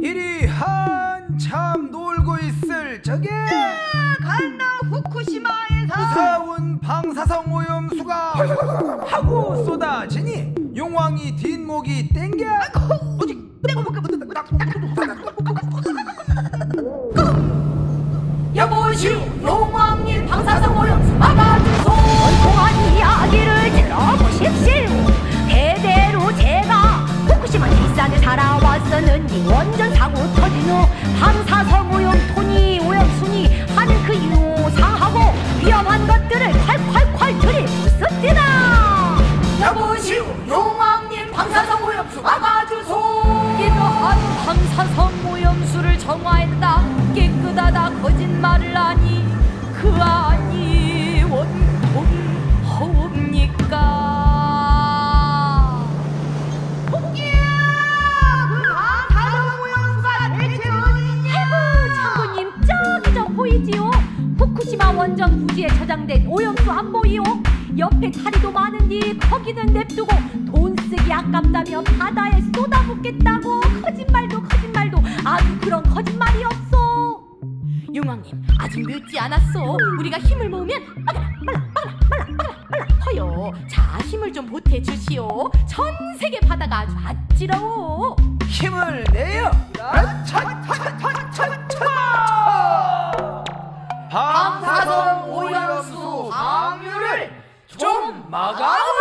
이리 한참 놀고 있을 적에 간나 후쿠시마에서. 무사온 방사성 오염수가 하고 쏟아지니 용왕이 뒷목이 땡겨. 여보시오. 용왕님 방사성 오염수 막아주소 살아왔었는데 원전 사고 터진 후 방사성 오염 토니 오염순이 하는 그 유상하고 위험한 것들을 콸콸콸 들이부쉈디다. 여보시오 용왕님 방사성 오염수 막아주소. 이러한 방사성 오염수를 정화했다. 깨끗하다 거짓말을 하니. 그 아니 원통 원전 부지에 저장된 오염수 안 보이요 옆에 다리도 많은데 거기는 냅두고 돈 쓰기 아깝다며 바다에 쏟아붓겠다고? 거짓말도 거짓말도 아주 그런 거짓말이 없어. 용왕님 아직 늦지 않았어. 우리가 힘을 모으면 빨라 빨라 빨라 빨라 빨라 빨라. 허요 자 힘을 좀 보태 주시오. 전 세계 바다가 아주 아찔러워 힘을 내요. 차차 차 차 차 방사